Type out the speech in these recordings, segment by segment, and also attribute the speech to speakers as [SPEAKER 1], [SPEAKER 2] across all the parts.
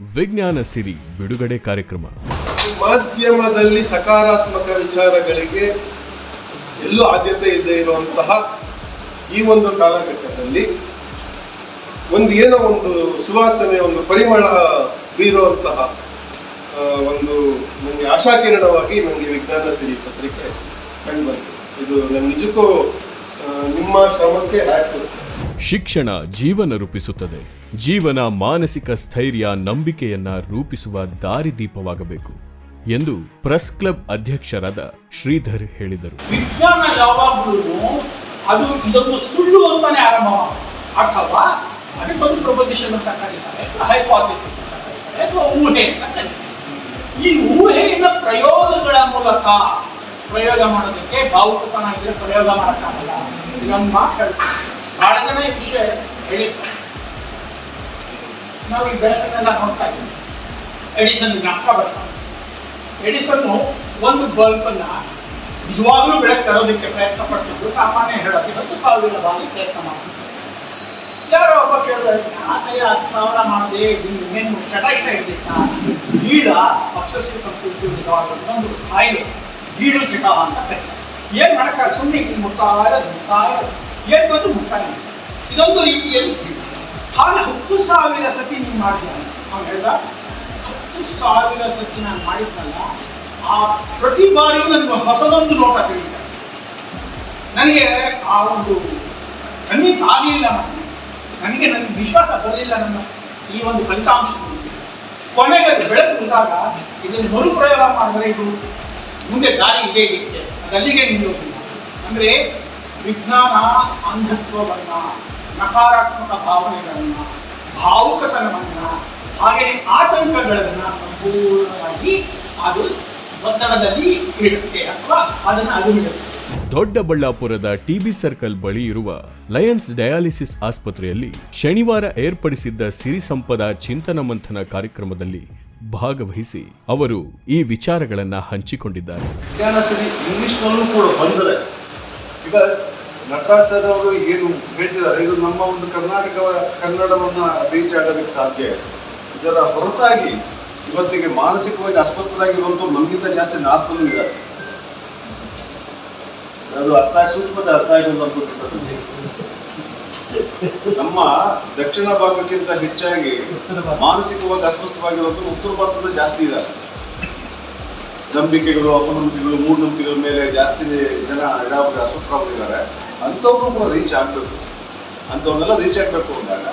[SPEAKER 1] ವಿಜ್ಞಾನ ಸಿರಿ ಬಿಡುಗಡೆ ಕಾರ್ಯಕ್ರಮ.
[SPEAKER 2] ಮಾಧ್ಯಮದಲ್ಲಿ ಸಕಾರಾತ್ಮಕ ವಿಚಾರಗಳಿಗೆ ಎಲ್ಲೂ ಆದ್ಯತೆ ಇಲ್ಲದೆ ಇರುವಂತಹ ಈ ಒಂದು ಕಾಲಘಟ್ಟದಲ್ಲಿ ಒಂದು ಏನೋ ಒಂದು ಸುವಾಸನೆ, ಒಂದು ಪರಿಮಳ ಬೀರುವಂತಹ ಒಂದು ನನಗೆ ಆಶಾಕಿರಣವಾಗಿ ನನಗೆ ವಿಜ್ಞಾನ ಸಿರಿ ಪತ್ರಿಕೆ ಕಂಡುಬಂತು ಇದು ನನ್ನ ನಿಜಕ್ಕೂ ನಿಮ್ಮ ಶ್ರಮಕ್ಕೆ ಹ್ಯಾಟ್ಸ್
[SPEAKER 1] ಶಿಕ್ಷಣ ಜೀವನ ರೂಪಿಸುತ್ತದೆ. ಜೀವನ ಮಾನಸಿಕ ಸ್ಥೈರ್ಯ ನಂಬಿಕೆಯನ್ನ ರೂಪಿಸುವ ದಾರಿದೀಪವಾಗಬೇಕು ಎಂದು ಪ್ರೆಸ್ ಕ್ಲಬ್ ಅಧ್ಯಕ್ಷರಾದ ಶ್ರೀಧರ್ ಹೇಳಿದರು.
[SPEAKER 3] ವಿಜ್ಞಾನ ಯಾವಾಗಲೂ ಅದು ಇದೊಂದು ಸುಳ್ಳು ಅಂತಾನೆ ಆರಂಭ ಅಥವಾ ಅದಕ್ಕೊಂದು ಪ್ರಪೋಸಿಷನ್ ಅಂತ ಕರೀತಾರೆ ಹೈಪಾಥಿಸಿಸ್ ಅಂತ ಊಹೆ ಅಂತ ಈ ಊಹೆಯಿಂದ ಪ್ರಯೋಗಗಳ ಮೂಲಕ ಪ್ರಯೋಗ ಮಾಡೋದಕ್ಕೆ ಭಾವುಕತನ ಇದ್ರೆ ಪ್ರಯೋಗ ಮಾಡೋಕ್ಕಾಗಲ್ಲ. ಇದೊಂದು ಮಾತು ಹೇಳ್ತೀನಿ ಬಹಳ ಜನ ಈ ವಿಷಯ ಹೇಳಿ. ನಾವು ಈ ಬೆಳಕನ್ನೆಲ್ಲ ನೋಡ್ತಾ ಇದ್ದೀವಿ. ಎಡಿಸನ್ ಜ್ಞಾಪಕ ಬರ್ತಾರೆ ಎಡಿಸನ್ ಒಂದು ಬಲ್ಬನ್ನ ನಿಜವಾಗ್ಲೂ ಬೆಳಕು ತರೋದಕ್ಕೆ ಪ್ರಯತ್ನ ಪಟ್ಟಿದ್ದು ಸಾಮಾನ್ಯ ಹೇಳೋದು ಹತ್ತು ಸಾವಿರ ಬಾರಿ ಪ್ರಯತ್ನ ಮಾಡಿದ್ರು ಯಾರೋ ಒಬ್ಬ ಕೇಳಿದ್ರೆ ಯಾಕಯ್ಯ ಹತ್ತು ಸಾವಿರ ಮಾಡಿದೆ ಏನು ಚಟ ಇಟ ಹಿಡಿದಿತ್ತ? ಗೀಡ ಅಬ್ಸೆಸಿವ್ ಕಂಪಲ್ಸಿವ್ ಡಿಸಾರ್ಡರ್ ಒಂದು ಕಾಯಿಲೆ. ಗೀಡು ಚಟ ಅಂತ. ಏನು ಮಾಡಕ್ಕಾಗ ಸುಮ್ಮನೆ ಇದು ಮುಟ್ತಾ ಬಂದು ಮುಟ್ತಾ ಇದೊಂದು ರೀತಿಯಲ್ಲಿ ಹಾಗೆ ಹತ್ತು ಸಾವಿರ ಸತಿ ನೀವು ಮಾಡಿದ್ಯ ಅವ್ನು ಹೇಳ್ದ? ಹತ್ತು ಸಾವಿರ ಸತಿ ನಾನು ಮಾಡಿದ್ನಲ್ಲ, ಆ ಪ್ರತಿ ಬಾರಿಯೂ ನನಗೆ ಹೊಸದೊಂದು ನೋಟ ತಿಳಿತಾರೆ ನನಗೆ ಆ ಒಂದು ಕನ್ವಿನ್ಸ್ ಆಗಲಿಲ್ಲ ನನಗೆ ನನಗೆ ವಿಶ್ವಾಸ ಬರಲಿಲ್ಲ ನನ್ನ ಈ ಒಂದು ಫಲಿತಾಂಶ ಕೊನೆಗೆ ಬೆಳಕು ಬಂದಾಗ ಇದನ್ನು ಮರುಪ್ರಯೋಗ ಮಾಡಿದ್ರೆ ಇದು ಮುಂದೆ ದಾರಿ ಇದೆ ಇದಕ್ಕೆ. ಅದು ಅಲ್ಲಿಗೆ ನಿಲ್ಲೋದಿಲ್ಲ ಅಂದರೆ ವಿಜ್ಞಾನ ಅಂಧತ್ವವನ್ನ ನಕಾರಾತ್ಮಕ ಭಾವನೆಗಳನ್ನ ಭಾವುಕತನವನ್ನ ಹಾಗೆಯೇ ಆತಂಕಗಳನ್ನ ಸಂಪೂರ್ಣವಾಗಿ ಅದು ಒತ್ತಡದಲ್ಲಿ ಇಡುತ್ತೆ ಅಥವಾ ಅದನ್ನು ಅದು ಬಿಡುತ್ತೆ.
[SPEAKER 1] ದೊಡ್ಡಬಳ್ಳಾಪುರದ ಟಿಬಿ ಸರ್ಕಲ್ ಬಳಿ ಇರುವ ಲಯನ್ಸ್ ಡಯಾಲಿಸಿಸ್ ಆಸ್ಪತ್ರೆಯಲ್ಲಿ ಶನಿವಾರ ಏರ್ಪಡಿಸಿದ್ದ ಸಿರಿ ಸಂಪದ ಚಿಂತನ ಮಂಥನ ಕಾರ್ಯಕ್ರಮದಲ್ಲಿ ಭಾಗವಹಿಸಿ ಅವರು ಈ ವಿಚಾರಗಳನ್ನ ಹಂಚಿಕೊಂಡಿದ್ದಾರೆ.
[SPEAKER 4] ನಟರಾಜ್ ಸರ್ ಅವರು ಏನು ಹೇಳ್ತಿದ್ದಾರೆ? ಇದು ನಮ್ಮ ಒಂದು ಕರ್ನಾಟಕ ಕನ್ನಡವನ್ನು ರೀಚ್ ಆಗೋದಕ್ಕೆ ಸಾಧ್ಯ ಇದೆ. ಇದರ ಹೊರತಾಗಿ ಇವತ್ತಿಗೆ ಮಾನಸಿಕವಾಗಿ ಅಸ್ವಸ್ಥರಾಗಿರುವಂಥವ್ರು ನಮಗಿಂತ ಜಾಸ್ತಿ ನಾರ್ತಲ್ಲೂ ಇದ್ದಾರೆ. ಅದು ಅರ್ಥ ಸೂಕ್ಷ್ಮತೆ ಅರ್ಥ ಅಂತ ಅನ್ಕೊಂಡಿರ್ತಾರೆ ನಮ್ಮ ದಕ್ಷಿಣ ಭಾಗಕ್ಕಿಂತ ಹೆಚ್ಚಾಗಿ ಮಾನಸಿಕವಾಗಿ ಅಸ್ವಸ್ಥವಾಗಿರುವಂಥ ಉತ್ತರ ಭಾರತದ ಜಾಸ್ತಿ ಇದ್ದಾರೆ. ನಂಬಿಕೆಗಳು, ಅಪನಂಬಿಕೆಗಳು, ಮೂಢನಂಬಿಕೆಗಳ ಮೇಲೆ ಜಾಸ್ತಿ ಜನ ಇದಾಗಿ ಅಸ್ವಸ್ಥರಾಗಿದ್ದಾರೆ ಅಂಥವ್ರು ಕೂಡ ರೀಚ್ ಆಗಬೇಕು. ಅಂಥವ್ರನ್ನೆಲ್ಲ ರೀಚ್ ಆಗಬೇಕು ಅಂದಾಗ,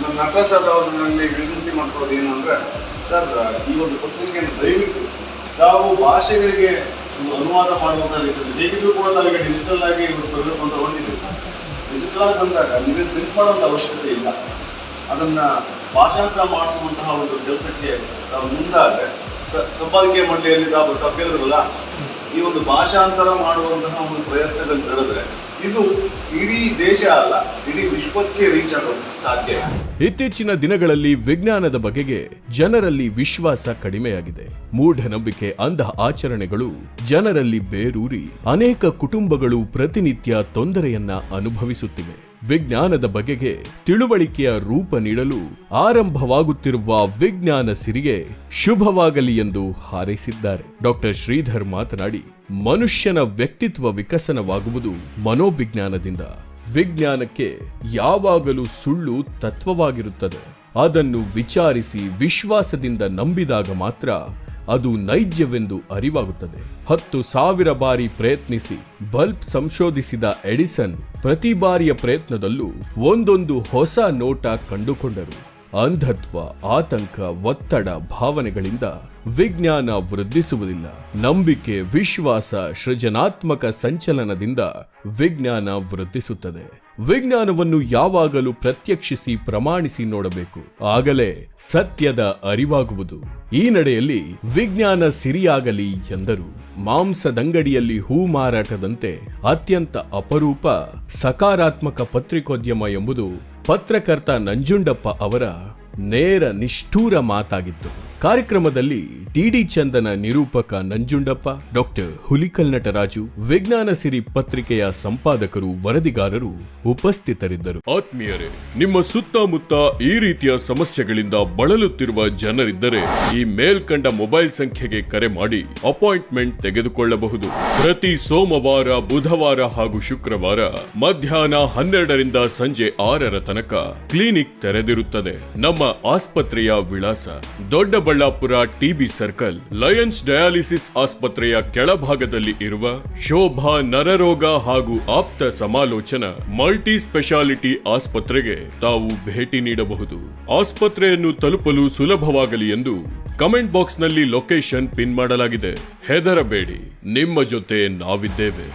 [SPEAKER 4] ನಮ್ಮ ನಟ ಸರ್ ನನಗೆ ವಿನಂತಿ ಮಾಡ್ಕೊಳ್ಳೋದು ಏನು ಅಂದರೆ, ಸರ್, ಈ ಒಂದು ಪತ್ರಿಕೆಯನ್ನು ದಯವಿಟ್ಟು ತಾವು ಭಾಷೆಗಳಿಗೆ ಒಂದು ಅನುವಾದ ಮಾಡುವಂಥ ರೀತಿಯಲ್ಲಿ, ಹೇಗಿದ್ರು ಕೂಡ ನಾವೀಗ ಡಿಜಿಟಲ್ ಆಗಿ ಇವರು ಬರಬೇಕು ಅಂತ ಡಿಜಿಟಲ್ ಆಗಿ ಬಂದಾಗ ನಿಮಗೆ ಪ್ರಿಂಟ್ ಮಾಡುವಂಥ ಅವಶ್ಯಕತೆ ಇಲ್ಲ. ಅದನ್ನು ಭಾಷಾಂತರ ಮಾಡಿಸುವಂತಹ ಒಂದು ಕೆಲಸಕ್ಕೆ ತಾವು ಮುಂದಾದರೆ ಸಂಪಾದಕೀಯ ಮಂಡಳಿಯಲ್ಲಿ ತಾವು ಸಭ್ಯರಲ್ಲ ಈ ಒಂದು ಭಾಷಾಂತರ ಮಾಡುವಂತಹ ಒಂದು ಪ್ರಯತ್ನದಲ್ಲಿ ನಡೆದ್ರೆ ಇದು ಇಡೀ ದೇಶ ಅಲ್ಲ, ಇಡೀ ವಿಶ್ವಕ್ಕೆ ರೀಚ್ ಆಗೋದು ಸಾಧ್ಯ
[SPEAKER 1] ಇತ್ತೀಚಿನ ದಿನಗಳಲ್ಲಿ ವಿಜ್ಞಾನದ ಬಗೆಗೆ ಜನರಲ್ಲಿ ವಿಶ್ವಾಸ ಕಡಿಮೆಯಾಗಿದೆ. ಮೂಢನಂಬಿಕೆ ಅಂಧ ಆಚರಣೆಗಳು ಜನರಲ್ಲಿ ಬೇರೂರಿ ಅನೇಕ ಕುಟುಂಬಗಳು ಪ್ರತಿನಿತ್ಯ ತೊಂದರೆಯನ್ನ ಅನುಭವಿಸುತ್ತಿವೆ. ವಿಜ್ಞಾನದ ಬಗೆಗೆ ತಿಳುವಳಿಕೆಯ ರೂಪ ನೀಡಲು ಆರಂಭವಾಗುತ್ತಿರುವ ವಿಜ್ಞಾನ ಸಿರಿಗೆ ಶುಭವಾಗಲಿ ಎಂದು ಹಾರೈಸಿದ್ದಾರೆ. ಡಾಕ್ಟರ್ ಶ್ರೀಧರ್ ಮಾತನಾಡಿ ಮನುಷ್ಯನ ವ್ಯಕ್ತಿತ್ವ ವಿಕಸನವಾಗುವುದು ಮನೋವಿಜ್ಞಾನದಿಂದ. ವಿಜ್ಞಾನಕ್ಕೆ ಯಾವಾಗಲೂ ಸುಳ್ಳು ತತ್ವವಾಗಿರುತ್ತದೆ. ಅದನ್ನು ವಿಚಾರಿಸಿ ವಿಶ್ವಾಸದಿಂದ ನಂಬಿದಾಗ ಮಾತ್ರ ಅದು ನೈಜವೆಂದು ಅರಿವಾಗುತ್ತದೆ. ಹತ್ತು ಸಾವಿರ ಬಾರಿ ಪ್ರಯತ್ನಿಸಿ ಬಲ್ಬ್ ಸಂಶೋಧಿಸಿದ ಎಡಿಸನ್ ಪ್ರತಿ ಬಾರಿಯ ಪ್ರಯತ್ನದಲ್ಲೂ ಒಂದೊಂದು ಹೊಸ ನೋಟ ಕಂಡುಕೊಂಡರು. ಅಂಧತ್ವ, ಆತಂಕ, ಒತ್ತಡ ಭಾವನೆಗಳಿಂದ ವಿಜ್ಞಾನ ವೃದ್ಧಿಸುವುದಿಲ್ಲ. ನಂಬಿಕೆ, ವಿಶ್ವಾಸ, ಸೃಜನಾತ್ಮಕ ಸಂಚಲನದಿಂದ ವಿಜ್ಞಾನ ವೃದ್ಧಿಸುತ್ತದೆ. ವಿಜ್ಞಾನವನ್ನು ಯಾವಾಗಲೂ ಪ್ರತ್ಯಕ್ಷಿಸಿ, ಪ್ರಮಾಣಿಸಿ ನೋಡಬೇಕು. ಆಗಲೇ ಸತ್ಯದ ಅರಿವಾಗುವುದು. ಈ ನಡೆಯಲ್ಲಿ ವಿಜ್ಞಾನ ಸಿರಿಯಾಗಲಿ ಎಂದರು. ಮಾಂಸದಂಗಡಿಯಲ್ಲಿ ಹೂ ಮಾರಾಟದಂತೆ ಅತ್ಯಂತ ಅಪರೂಪ ಸಕಾರಾತ್ಮಕ ಪತ್ರಿಕೋದ್ಯಮ ಎಂಬುದು ಪತ್ರಕರ್ತ ನಂಜುಂಡಪ್ಪ ಅವರ ನೇರ ನಿಷ್ಠೂರ ಮಾತಾಗಿತ್ತು. ಕಾರ್ಯಕ್ರಮದಲ್ಲಿ ಡಿಡಿ ಚಂದನ ನಿರೂಪಕ ನಂಜುಂಡಪ್ಪ, ಡಾಕ್ಟರ್ ಹುಲಿಕಲ್ ನಟರಾಜು, ವಿಜ್ಞಾನ ಸಿರಿ ಪತ್ರಿಕೆಯ ಸಂಪಾದಕರು, ವರದಿಗಾರರು ಉಪಸ್ಥಿತರಿದ್ದರು. ಆತ್ಮೀಯರೇ, ನಿಮ್ಮ ಸುತ್ತಮುತ್ತ ಈ ರೀತಿಯ ಸಮಸ್ಯೆಗಳಿಂದ ಬಳಲುತ್ತಿರುವ ಜನರಿದ್ದರೆ ಈ ಮೇಲ್ಕಂಡ ಮೊಬೈಲ್ ಸಂಖ್ಯೆಗೆ ಕರೆ ಮಾಡಿ ಅಪಾಯಿಂಟ್ಮೆಂಟ್ ತೆಗೆದುಕೊಳ್ಳಬಹುದು. ಪ್ರತಿ ಸೋಮವಾರ, ಬುಧವಾರ ಹಾಗೂ ಶುಕ್ರವಾರ ಮಧ್ಯಾಹ್ನ ಹನ್ನೆರಡರಿಂದ ಸಂಜೆ ಆರರ ತನಕ ಕ್ಲಿನಿಕ್ ತೆರೆದಿರುತ್ತದೆ. ನಮ್ಮ ಆಸ್ಪತ್ರೆಯ ವಿಳಾಸ Doddaballapur TB circle, Lions dialysis ಆಸ್ಪತ್ರೆಯ ಕೆಳಭಾಗದಲ್ಲಿ ಇರುವ ಶೋಭಾ ನರರೋಗ ಹಾಗೂ ಆಪ್ತ ಸಮಾಲೋಚನಾ ಮಲ್ಟಿ ಸ್ಪೆಷಾಲಿಟಿ ಆಸ್ಪತ್ರೆಗೆ ತಾವು ಭೇಟಿ ನೀಡಬಹುದು. ಆಸ್ಪತ್ರೆಯನ್ನು ತಲುಪಲು ಸುಲಭವಾಗಲಿ ಎಂದು ಕಮೆಂಟ್ ಬಾಕ್ಸ್ನಲ್ಲಿ ಲೊಕೇಶನ್ ಪಿನ್ ಮಾಡಲಾಗಿದೆ. ಹೆದರಬೇಡಿ, ನಿಮ್ಮ ಜೊತೆ ನಾವಿದ್ದೇವೆ.